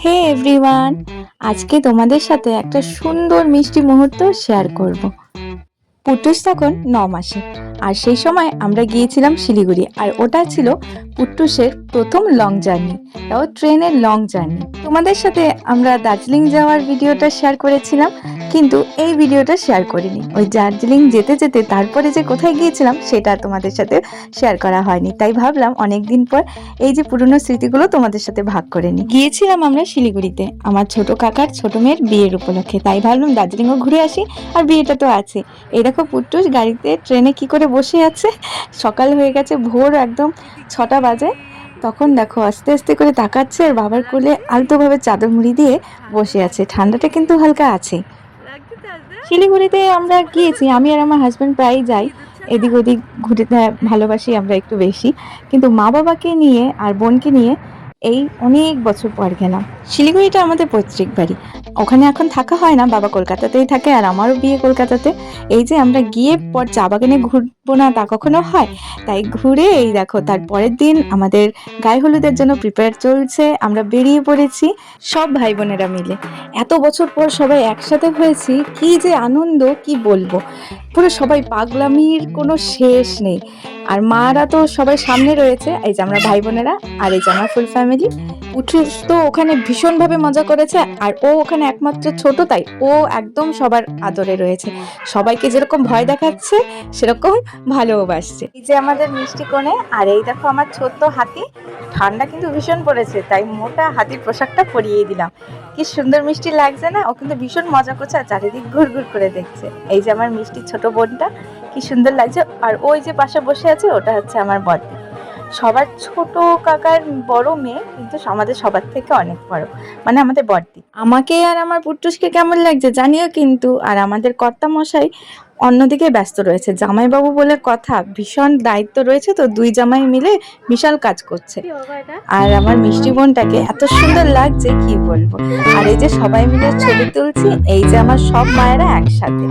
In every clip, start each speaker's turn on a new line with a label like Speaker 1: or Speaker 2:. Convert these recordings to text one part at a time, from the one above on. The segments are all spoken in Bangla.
Speaker 1: হে এভরিওয়ান আজকে তোমাদের সাথে একটা সুন্দর মিষ্টি মুহূর্ত শেয়ার করব। পুটুস তখন ন মাসে আর সেই সময় আমরা গিয়েছিলাম শিলিগুড়ি, আর ওটা ছিল পুটুসের প্রথম লং জার্নি তাও ট্রেনের লং জার্নি তোমাদের সাথে আমরা দার্জিলিং যাওয়ার ভিডিওটা শেয়ার করেছিলাম, কিন্তু এই ভিডিওটা শেয়ার করিনি। ওই দার্জিলিং যেতে যেতে তারপরে যে কোথায় গিয়েছিলাম, সেটা তোমাদের সাথে শেয়ার করা হয়নি। তাই ভাবলাম অনেক দিন পর এই যে পুরনো স্মৃতিগুলো তোমাদের সাথে ভাগ করে নিই। গিয়েছিলাম আমরা শিলিগুড়িতে। আমার ছোট কাকার ছোট মেয়ের বিয়ের উপলক্ষে। তাই ভাবলাম দার্জিলিংও ঘুরে আসি, আর বিয়েটা তো আছে। এই দেখো পুট্টুস গাড়িতে, ট্রেনে কি করে বসে আছে। সকাল হয়ে গেছে, ভোর একদম ছটা বাজে। তখন দেখো আস্তে আস্তে করে তাকাচ্ছে আর বাবার কোলে আলতোভাবে চাদর মুড়ি দিয়ে বসে আছে। ঠান্ডাটা কিন্তু হালকা আছে। শিলিগুড়িতে আমরা গিয়েছি, আমি আর আমার হাজব্যান্ড প্রায়ই যাই। এদিক ওদিক ঘুরতে ভালোবাসি আমরা একটু বেশি। কিন্তু মা বাবাকে নিয়ে আর বোনকে নিয়ে এই অনেক বছর পর গেলাম। শিলিগুড়িটা আমাদের পৈতৃক বাড়ি। ওখানে এখন থাকা হয় না, বাবা কলকাতাতেই থাকে আর আমারও বিয়ে কলকাতাতে। এই যে আমরা গিয়ে পর চা বাগানে ঘুরবো না তা কখনো হয়? তাই ঘুরে এই দেখো তার পরের দিন আমাদের গায়ে হলুদের জন্য প্রিপেয়ার চলছে, আমরা বেরিয়ে পড়েছি সব ভাই বোনেরা মিলে। এত বছর পর সবাই একসাথে হয়েছি, কি যে আনন্দ, কি বলব? পুরো সবাই পাগলামির কোনো শেষ নেই। আর মারা তো সবাই সামনে রয়েছে, এই যে আমরা ভাই বোনেরা আর এই যে আমার ফুল ফ্যামিলি উঠুস তো ওখানে ভীষণভাবে মজা করেছে আর ও ওখানে একমাত্র ছোট, তাই ও একদম সবার আদরে রয়েছে। সবাইকে যেরকম ভয় দেখাচ্ছে, সেরকম ভালোবাসছে এই যে আমাদের মিষ্টি কোণে, আর এই দেখো আমার ছোট্ট হাতি, ঠান্ডা কিন্তু ভীষণ পড়েছে, তাই মোটা হাতির পোশাকটা পরিয়ে দিলাম। কি সুন্দর মিষ্টি লাগছে না? ও কিন্তু ভীষণ মজা করছে আর চারিদিক ঘুর ঘুর করে দেখছে। এই যে আমার মিষ্টি ছোট বোনটা, কি সুন্দর লাগছে। আর ওই যে পাশে বসে আছে, ওটা হচ্ছে আমার বড়দি সবার ছোট কাকার বড় মেয়ে কিন্তু আমাদের সবার থেকে অনেক বড়। মানে আমাদের বড়দি। আমাকে আর আমার পুট্টুসকে কেমন লাগছে জানিও কিন্তু আর আমাদের কর্তা মশাই অন্যদিকে ব্যস্ত রয়েছে। জামাইবাবু বলে কথা ভীষণ দায়িত্ব রয়েছে তো দুই জামাই মিলে বিশাল কাজ করছে। আর আমার মিষ্টি বোনটাকে এত সুন্দর লাগছে কি বলব? আর এই যে সবাই মিলে ছবি তুলছি এই যে আমার সব মায়েরা একসাথে।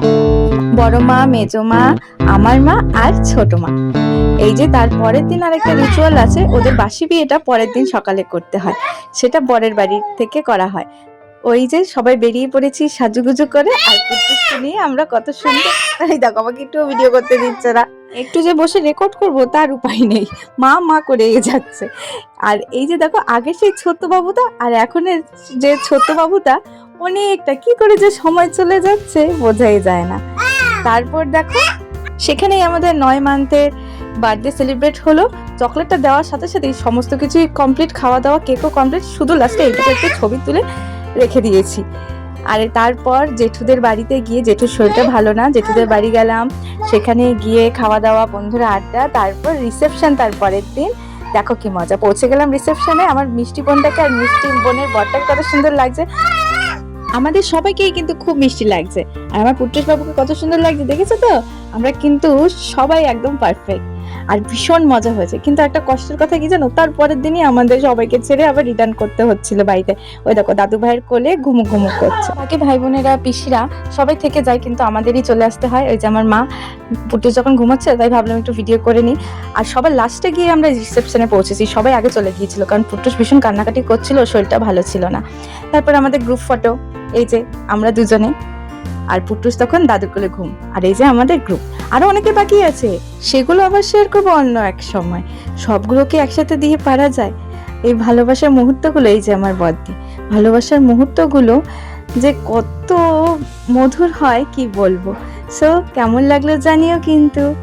Speaker 1: বড় মা, মেজো মা, আমার মা আর ছোট মা। এই যে তার পরের দিন আরেকটা রিচুয়াল আছে, ওদের বাসি বিয়েটা পরের দিন সকালে করতে হয়। সেটা বরের বাড়ি থেকে করা হয়। ওই যে সবাই বেরিয়ে পড়েছি সাজুগুজু করে, আর কুটুসকে নিয়ে আমরা কত সুন্দর দেখো, আমাকে একটু ভিডিও করতে দিচ্ছে না। একটু যে বসে রেকর্ড করব, তার উপায় নেই। মা মা করে যাচ্ছে। আর এই যে দেখো আগে সেই ছোট্ট বাবুটা আর এখনের যে ছোট্ট বাবুটা, অনেকটা কি করে যে সময় চলে যাচ্ছে, বোঝাই যায় না। তারপর দেখো, সেখানেই আমাদের নয় মান্থের বার্থডে সেলিব্রেট হলো। চকলেটটা দেওয়ার সাথে সাথেই সমস্ত কিছুই কমপ্লিট খাওয়া দাওয়া কেকও কমপ্লিট শুধু লাস্টে এইটুকু একটু ছবি তুলে রেখে দিয়েছি। আর তারপর জেঠুদের বাড়িতে গিয়ে, জেঠুর শরীরটা ভালো না, জেঠুদের বাড়ি গেলাম। সেখানে গিয়ে খাওয়া দাওয়া বন্ধুরা আড্ডা, তারপর রিসেপশন তার পরের দিন। দেখো কি মজা, পৌঁছে গেলাম রিসেপশনে আমার মিষ্টি বোনটাকে আর মিষ্টি বোনের বরটাকে কত সুন্দর লাগছে। আমাদের সবাইকেই কিন্তু খুব মিষ্টি লাগছে। আর আমার পুত্রেশ বাবুকে কত সুন্দর লাগছে, দেখেছ তো? আমরা কিন্তু সবাই একদম পারফেক্ট আর ভীষণ মজা হয়েছে। কিন্তু একটা কষ্টের কথা কি জানো? তার পরের দিনই আমাদের সবাইকে ছেড়ে আবার রিটার্ন করতে হচ্ছিল বাড়িতে। ওই দেখো, দাদু ভাইয়ের কোলে ঘুমু ঘুমু করছে। বাকি ভাই বোনেরা পিসিরা সবাই থেকে যায়, কিন্তু আমাদেরই চলে আসতে হয়। ওই যে আমার মা পুটু যখন ঘুমাচ্ছে, তাই ভাবলাম একটু ভিডিও করে নিই। আর সবার লাস্টে গিয়ে আমরা রিসেপশনে পৌঁছেছি। সবাই আগে চলে গিয়েছিল, কারণ পুটুস ভীষণ কান্নাকাটি করছিল, শরীরটা ভালো ছিল না। তারপর আমাদের গ্রুপ ফটো এই যে, আমরা দুজনে। আর পুটুস তখন দাদুর কোলে ঘুম। আর এই যে আমাদের গ্রুপ আরও অনেকে বাকি আছে। সেগুলো আবার শেয়ার করব অন্য এক সময়। সবগুলোকে একসাথে দিয়ে পারা যায়। এই ভালোবাসার মুহূর্তগুলো, এই যে আমার বদ্দি। ভালোবাসার মুহূর্তগুলো যে কত মধুর হয়, কি বলব? সো কেমন লাগল জানিও কিন্তু।